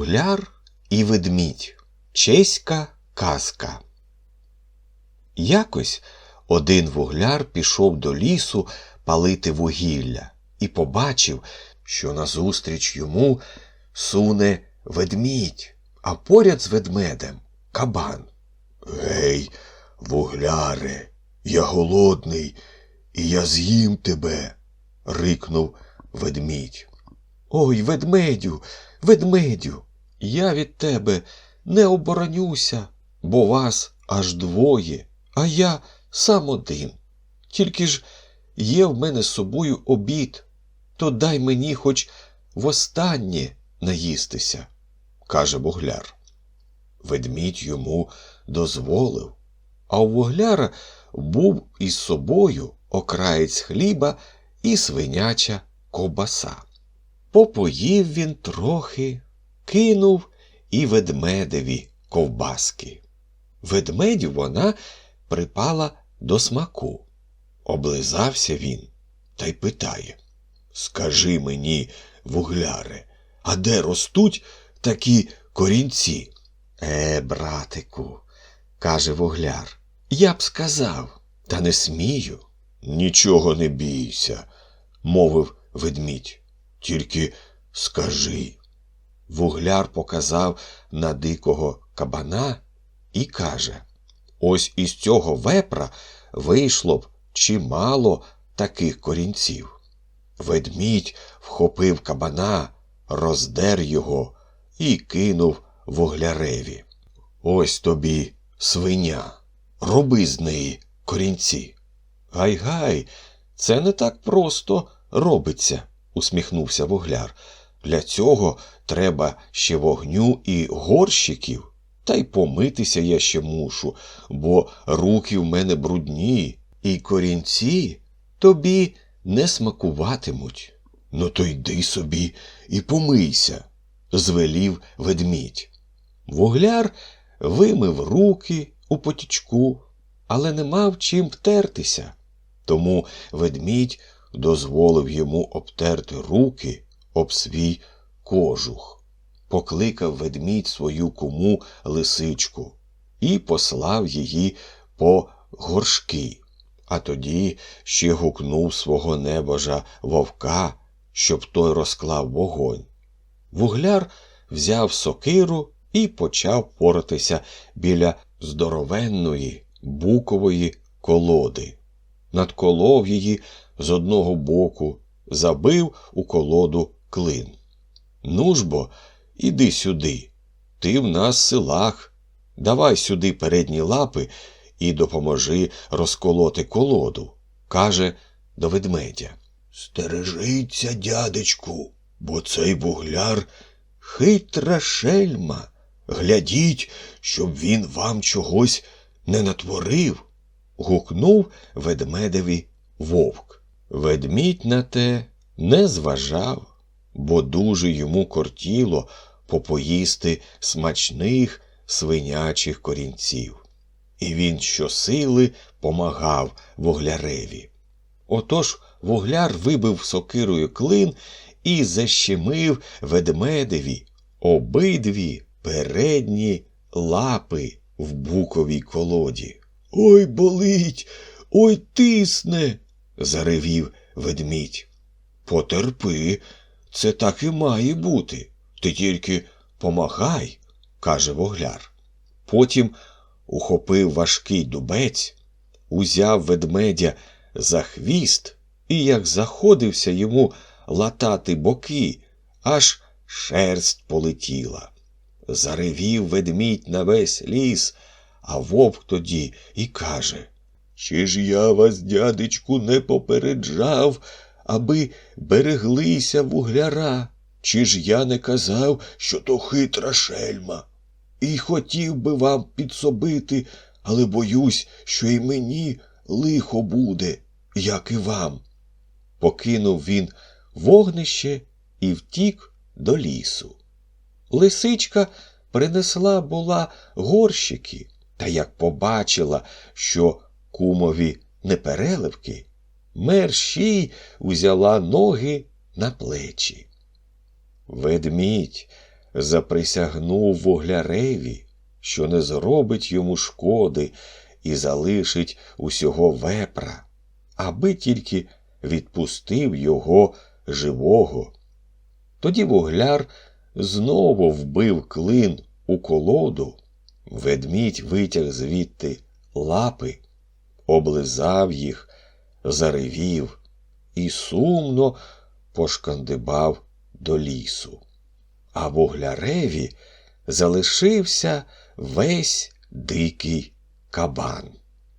Вугляр і ведмідь. Чеська казка. Якось один вугляр пішов до лісу палити вугілля і побачив, що назустріч йому суне ведмідь, а поряд з ведмедем кабан. Гей, вугляре, я голодний, і я з'їм тебе. рикнув ведмідь. Ой, ведмедю, ведмедю, я від тебе не оборонюся, бо вас аж двоє, а я сам один. Тільки ж є в мене з собою обід, то дай мені хоч востаннє наїстися, каже вугляр. Ведмідь йому дозволив, а у вугляра був із собою окраєць хліба і свиняча ковбаса. Попоїв він трохи, кинув і ведмедеві ковбаски. Ведмедю вона припала до смаку. Облизався він та й питає Скажи мені, вугляре, а де ростуть такі корінці? Е, братику, каже вугляр, я б сказав, та не смію. Нічого не бійся, мовив ведмідь. Тільки скажи. Вугляр показав на дикого кабана і каже Ось із цього вепра вийшло б чимало таких корінців. Ведмідь вхопив кабана, роздер його і кинув вугляреві. Ось тобі свиня, роби з неї корінці. Гай гай, це не так просто робиться, усміхнувся вугляр. Для цього треба ще вогню і горщиків. Та й помитися я ще мушу, бо руки в мене брудні, і корінці тобі не смакуватимуть. Ну, то йди собі і помийся, звелів ведмідь. Вугляр вимив руки у потічку, але не мав чим втертися. Тому ведмідь дозволив йому обтерти руки об свій кожух. Покликав ведмідь свою куму лисичку і послав її по горшки, а тоді ще гукнув свого небожа вовка, щоб той розклав вогонь. Вугляр взяв сокиру і почав поратися біля здоровенної букової колоди. Надколов її з одного боку, забив у колоду клин. Ну ж бо, іди сюди. Ти в нас селах. Давай сюди передні лапи і допоможи розколоти колоду, каже до ведмедя. Стережіться, дядечку, бо цей вугляр хитра шельма. Глядіть, щоб він вам чогось не натворив. гукнув ведмедеві вовк. Ведмідь на те не зважав, бо дуже йому кортіло попоїсти смачних свинячих корінців. І він щосили помагав вугляреві. Отож вугляр вибив сокирою клин і защемив ведмедеві обидві передні лапи в буковій колоді. Ой болить, ой тисне, заревів ведмідь. Потерпи, це так і має бути. Ти тільки помагай, каже вугляр. Потім ухопив важкий дубець, узяв ведмедя за хвіст і, як заходився йому латати боки, аж шерсть полетіла. Заревів ведмідь на весь ліс, а вовк тоді і каже Чи ж я вас, дядечку, не попереджав, аби береглися вугляра? Чи ж я не казав, що то хитра шельма? І хотів би вам підсобити, але боюсь, що і мені лихо буде, як і вам. Покинув він вогнище і втік до лісу. Лисичка принесла була горщики, та як побачила, що кумові непереливки, мерщій узяла ноги на плечі. Ведмідь заприсягнув вугляреві, що не зробить йому шкоди і залишить усього вепра, аби тільки відпустив його живого. Тоді вугляр знову вбив клин у колоду, ведмідь витяг звідти лапи, облизав їх, заревів і сумно пошкандибав до лісу. А вугляреві залишився весь дикий кабан.